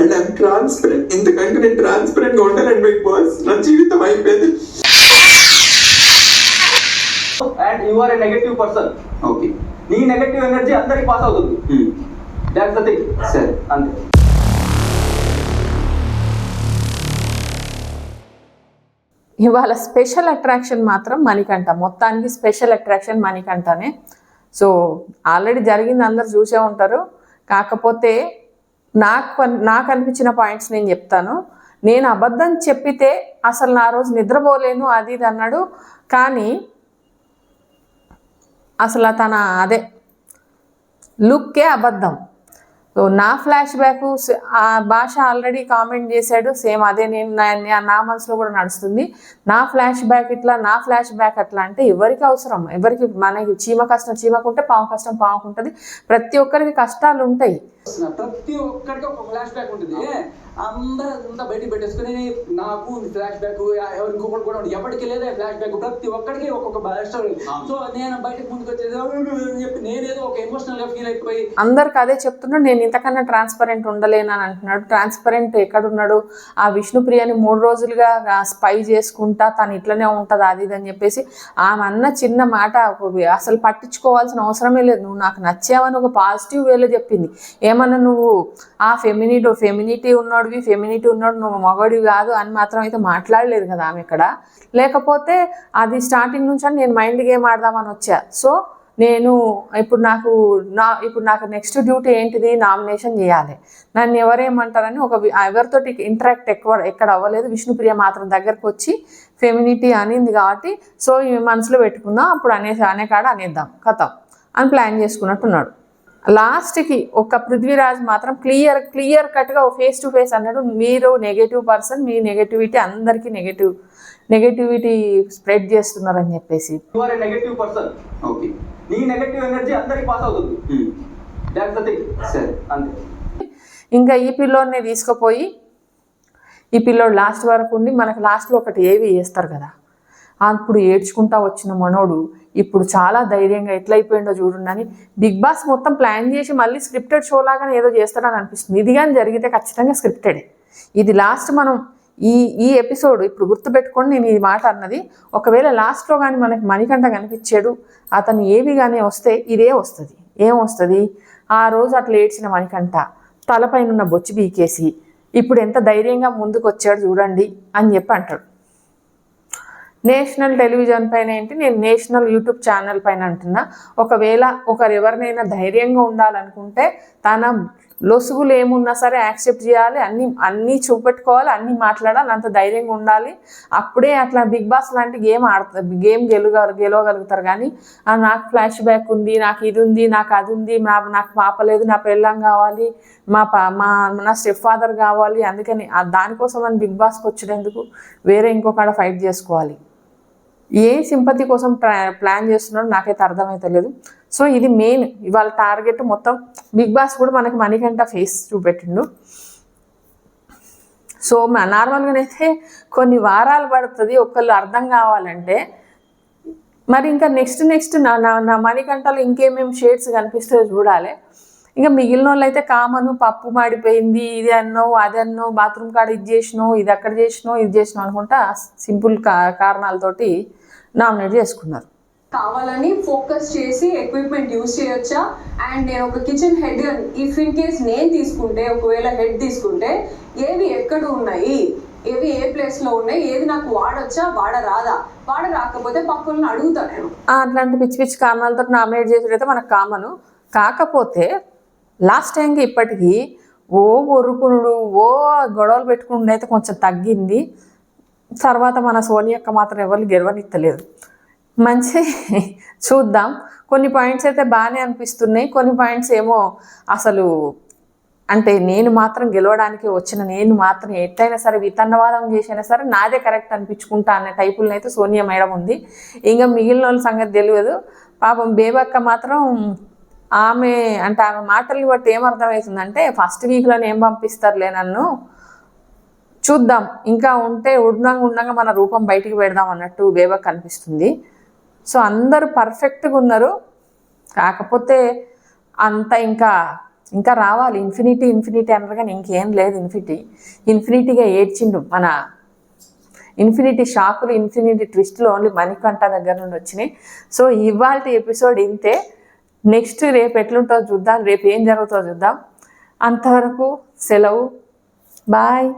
And I'm transparent ఎందుకంటే నేను ట్రాన్స్పరెంట్గా ఉంటానండి బిగ్ బాస్ నా జీవితం అయిపోయింది. And you are a negative person okay నీ నెగటివ్ ఎనర్జీ అందరికి పాస్ అవుతుంది. దాట్స్ ద థింగ్ సరే అంతే. ఇవాళ స్పెషల్ అట్రాక్షన్ మాత్రం మణికంఠ. మొత్తానికి స్పెషల్ అట్రాక్షన్ మణికంఠనే. సో ఆల్రెడీ జరిగింది అందరు చూసే ఉంటారు. కాకపోతే నాకు నాకు అనిపించిన పాయింట్స్ నేను చెప్తాను. నేను అబద్ధం చెప్పితే అసలు నా రోజు నిద్రపోలేను అది ఇది అన్నాడు. కానీ అసలు తన అదే లుక్కే అబద్ధం. సో నా ఫ్లాష్ బ్యాక్ ఆ భాష ఆల్రెడీ కామెంట్ చేశాడు. సేమ్ అదే నేను నా- నా మనసులో కూడా నడుస్తుంది. నా ఫ్లాష్ బ్యాక్ ఇట్లా నా ఫ్లాష్ బ్యాక్ అట్లా అంటే ఎవరికి అవసరం? ఎవరికి మనకి చీమ కష్టం చీమకుంటే పాము కష్టం పాముకుంటుంది. ప్రతి ఒక్కరికి కష్టాలు ఉంటాయి. ప్రతి ఒక్కరికి ఒక ఫ్లాష్ బ్యాక్ ఉంటుంది అందరూ అంతా బయటికి పెట్టేసుకుని నాకు ఫ్లాష్ బ్యాక్ ఎవరు ఇంకొకటి కూడా ఉంటుంది ఎవరికి లేదా ఫ్లాష్ బ్యాక్ ప్రతి ఒక్కరికి ఒక్కొక్క స్టోరీ సో నేను బయటకు ముందుకు వచ్చేది అని చెప్పి నేనేదో ఒక ఎమోషనల్గా ఫీల్ అయిపోయి అందరికి అదే చెప్తున్నా నేను ఇంతకన్నా ట్రాన్స్పరెంట్ ఉండలేను అని అంటున్నాడు. ట్రాన్స్పరెంట్ ఎక్కడున్నాడు ఆ విష్ణుప్రియని మూడు రోజులుగా స్పై చేసుకుంటా తను ఇట్లనే ఉంటుంది అది ఇది అని చెప్పేసి ఆమె అన్న చిన్న మాట అసలు పట్టించుకోవాల్సిన అవసరమే లేదు. నువ్వు నాకు నచ్చావని ఒక పాజిటివ్ వేలో చెప్పింది. ఏమన్నా నువ్వు ఆ ఫెమినిటీ ఫెమినిటీ ఉన్నాడువి ఫెమినిటీ ఉన్నాడు నువ్వు మగడివి కాదు అని మాత్రం అయితే మాట్లాడలేదు కదా ఆమె ఇక్కడ. లేకపోతే అది స్టార్టింగ్ నుంచి అని నేను మైండ్ గేమ్ ఆడదామని వచ్చా? సో నేను ఇప్పుడు నాకు నా ఇప్పుడు నాకు నెక్స్ట్ డ్యూటీ ఏంటిది? నామినేషన్ చేయాలి. నన్ను ఎవరేమంటారని ఒక ఎవరితోటి ఇంటరాక్ట్ ఎక్కువ ఎక్కడ అవ్వలేదు. విష్ణుప్రియ మాత్రం దగ్గరకు వచ్చి ఫెమినిటీ అనింది కాబట్టి సో ఈ మనసులో పెట్టుకుందాం అప్పుడు అనేసి అనే కాడ అనేద్దాం కథ అని ప్లాన్ చేసుకున్నట్టున్నాడు. లాస్ట్కి ఒక పృథ్వీరాజ్ మాత్రం క్లియర్ క్లియర్ కట్గా ఫేస్ టు ఫేస్ అన్నాడు. మీరు నెగటివ్ పర్సన్ మీ నెగటివిటీ అందరికీ నెగటివ్ నెగటివిటీ స్ప్రెడ్ చేస్తున్నారని చెప్పేసి. You are a negative person okay నీ నెగటివ్ ఎనర్జీ అందరికి పాస్ అవుతుంది. దాట్స్ ద థింగ్ సరే అంతే. ఇంకా ఈ పిల్లోడిని తీసుకుపోయి ఈ పిల్లోడు లాస్ట్ వరకు ఉండి మనకు లాస్ట్లో ఒకటి ఏవి వేస్తారు కదా? అప్పుడు ఏడ్చుకుంటా వచ్చిన మనోడు ఇప్పుడు చాలా ధైర్యంగా ఎట్లయిపోయిందో చూడండి అని బిగ్ బాస్ మొత్తం ప్లాన్ చేసి మళ్ళీ స్క్రిప్టెడ్ షో లాగానే ఏదో చేస్తాడని అనిపిస్తుంది. ఇది కానీ జరిగితే ఖచ్చితంగా స్క్రిప్టెడే. ఇది లాస్ట్ మనం ఈ ఈ ఎపిసోడ్ ఇప్పుడు గుర్తుపెట్టుకొని నేను ఈ మాట అన్నది. ఒకవేళ లాస్ట్లో కానీ మనకి మణికంఠ కనిపించాడు అతను ఏవి కానీ వస్తే ఇదే వస్తుంది. ఏం వస్తుంది? ఆ రోజు అట్లా ఏడ్చిన మణికంఠ తలపైన ఉన్న బొచ్చు బీకేసి ఇప్పుడు ఎంత ధైర్యంగా ముందుకు వచ్చాడు చూడండి అని చెప్పి అంటాడు. నేషనల్ టెలివిజన్ పైన ఏంటి? నేను నేషనల్ యూట్యూబ్ ఛానల్ పైన అంటున్నా. ఒకవేళ ఒకరు ఎవరినైనా ధైర్యంగా ఉండాలనుకుంటే తన లొసుగులు ఏమున్నా సరే యాక్సెప్ట్ చేయాలి. అన్ని అన్నీ చూపెట్టుకోవాలి అన్నీ మాట్లాడాలి అంత ధైర్యంగా ఉండాలి. అప్పుడే అట్లా బిగ్ బాస్ లాంటి గేమ్ ఆడతారు గేమ్ గెలుగ గెలవగలుగుతారు. కానీ నాకు ఫ్లాష్ బ్యాక్ ఉంది నాకు ఇది ఉంది నాకు అది ఉంది మా నాకు పాప లేదు నా పెళ్ళం కావాలి మా పా మా నా స్టెప్ ఫాదర్ కావాలి. అందుకని దానికోసం అని బిగ్ బాస్కి వచ్చేటందుకు వేరే ఇంకొకడ ఫైట్ చేసుకోవాలి. ఏ సింపతి కోసం ప్లాన్ చేస్తున్నాడో నాకైతే అర్థమైతలేదు సో ఇది మెయిన్. ఇవాళ టార్గెట్ మొత్తం బిగ్ బాస్ కూడా మనకి మణికంఠ ఫేస్ చూపెట్టిండు. సో నార్మల్గానైతే కొన్ని వారాలు పడుతుంది ఒకళ్ళు అర్థం కావాలంటే. మరి ఇంకా నెక్స్ట్ నెక్స్ట్ నా నా నా మణికంఠలో ఇంకేమేమి షేడ్స్ కనిపిస్తాయో చూడాలి. ఇంకా మిగిలిన వాళ్ళు అయితే కామను పప్పు మాడిపోయింది ఇది అన్నో అది అన్నో బాత్రూమ్ కాడ ఇది చేసినావు ఇది అక్కడ చేసినావు ఇది చేసినావు అనుకుంటా సింపుల్ కా కారణాలతోటి నామినేట్ చేసుకున్నారు. కావాలని ఫోకస్ చేసి ఎక్విప్మెంట్ యూజ్ చేయొచ్చా? అండ్ నేను ఒక kitchen head if in case నేను తీసుకుంటే ఒకవేళ హెడ్ తీసుకుంటే ఏవి ఎక్కడ ఉన్నాయి? ఏవి ఏ ప్లేస్లో ఉన్నాయి? ఏది నాకు వాడొచ్చా? వాడరాదా? వాడ రాకపోతే పక్కన అడుగుతా నేను. అట్లాంటి పిచ్చి పిచ్చి కారణాలతో నామినేట్ చేసేటైతే మనకు కామను. కాకపోతే లాస్ట్ టైంకి ఇప్పటికీ ఓ ఒరుకునుడు ఓ గొడవలు అయితే కొంచెం తగ్గింది. తర్వాత మన సోనియక్క మాత్రం ఎవరు గెలవనిత్తలేదు. మంచి చూద్దాం. కొన్ని పాయింట్స్ అయితే బాగానే అనిపిస్తున్నాయి. కొన్ని పాయింట్స్ ఏమో అసలు అంటే నేను మాత్రం గెలవడానికి వచ్చిన నేను మాత్రం ఎట్లయినా సరే వితండవాదం చేసినా సరే నాదే కరెక్ట్ అనిపించుకుంటా అనే టైపులను అయితే సోనియా మేడం ఉంది. ఇంకా మిగిలిన వాళ్ళ సంగతి తెలియదు. పాపం బేబక్క మాత్రం ఆమె అంటే ఆమె మాటల్ని బట్టి ఏమర్థమవుతుందంటే ఫస్ట్ వీక్లోనే ఏం పంపిస్తారులే నన్ను? చూద్దాం. ఇంకా ఉంటే ఉండంగా ఉండంగా మన రూపం బయటికి పెడదాం అన్నట్టు బేబక్ కనిపిస్తుంది. సో అందరూ పర్ఫెక్ట్గా ఉన్నారు. కాకపోతే అంత ఇంకా ఇంకా రావాలి. ఇన్ఫినిటీ ఇన్ఫినిటీ అన్నారు కానీ ఇంకేం లేదు ఇన్ఫినిటీ ఇన్ఫినిటీగా ఏడ్చిండు మన ఇన్ఫినిటీ షాకులు ఇన్ఫినిటీ ట్విస్ట్లు ఓన్లీ మణికంఠ దగ్గర నుండి వచ్చినాయి. సో ఇవాళ ఎపిసోడ్ ఇంతే. నెక్స్ట్ రేపు ఎట్లుంటుందో చూద్దాం. రేపు ఏం జరుగుతుందో చూద్దాం. అంతవరకు సెలవు. బాయ్